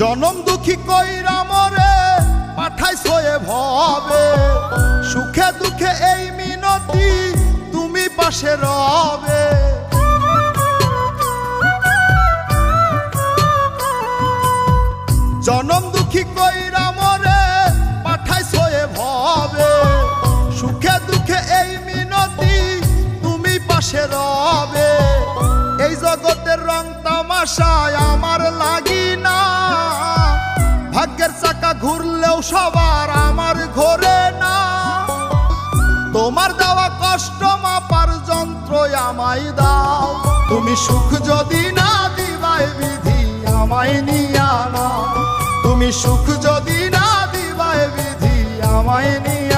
জনম দুঃখী কইরা মরে পাঠাই সয়ে ভবে। সুখে দুঃখে এই মিনতি তুমি পাশে রবে। জনম দুঃখী কইরা মরে পাঠাই সয়ে ভবে। সুখে দুঃখে এই মিনতি তুমি পাশে রবে। এই জগতের রং তামাশায় আমার সবার আমার ঘরে না। তোমার দেওয়া কষ্ট মাপার যন্ত্র আমায় দাও। তুমি সুখ যদি না দিবাই বিধি আমায় নিয়া না তুমি সুখ যদি না দিবাই বিধি আমায় নিয়া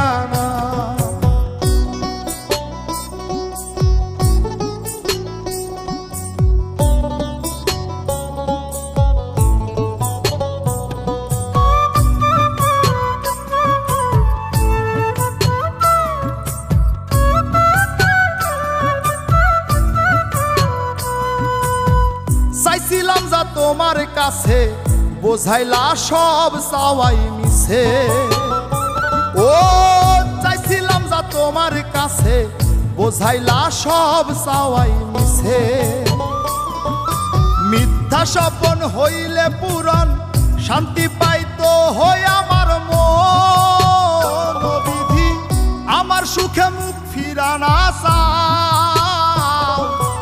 তোমার কাছে, বোঝাইলা সব চাওয়াই মিছে। ও, চাইছিলাম যা তোমার কাছে, বোঝাইলা সব চাওয়াই মিছে। মিথ্যা স্বপন হইলে পূরণ, শান্তি পাইতো হই আমার মন। বিধি, আমার সুখে মুখ ফিরানা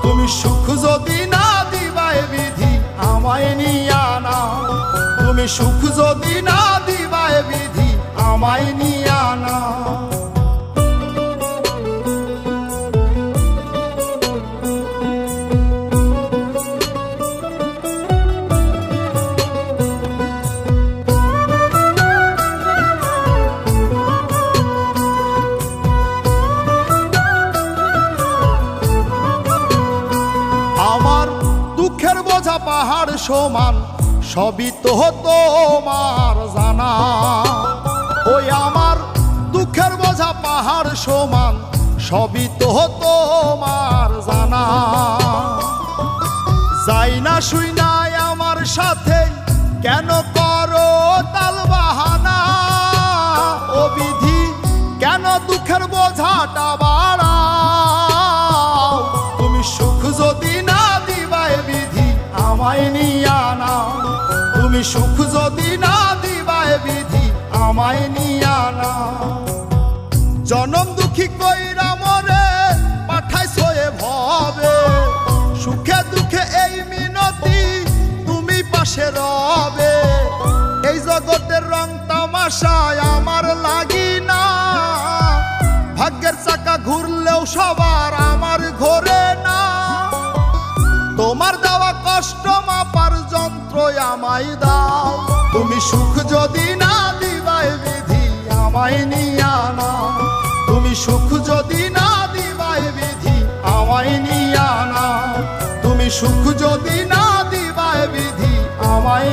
তুমি সুখ যদি সুখ যদি না পাহাড় সমান, সবই তো তোমার জানা। ওই আমার দুঃখের বোঝা পাহাড় সমান, সবই তো তোমার জানা। যাই না শুই নাই আমার সাথে, কেন করো তাল বাহানা? ও বিধি কেন দুঃখের বোঝাটা আমায় নিয়া না তুমি সুখ যদি না দিবায় বিধি, আমায় নিয়া না জনম দুঃখী কইরা মরে পাঠাই সয়ে ভবে। সুখে দুঃখে এই মিনতি তুমি পাশে রবে। এই জগতের রং তামাশায় আমার লাগি কষ্ট মাপার যন্ত্র আমায় দাও। তুমি সুখ যদি না দিবাই বিধি আমায় নিয়া তুমি সুখ যদি না দিবাই বিধি আমায় তুমি সুখ যদি না দিবাই বিধি আমায়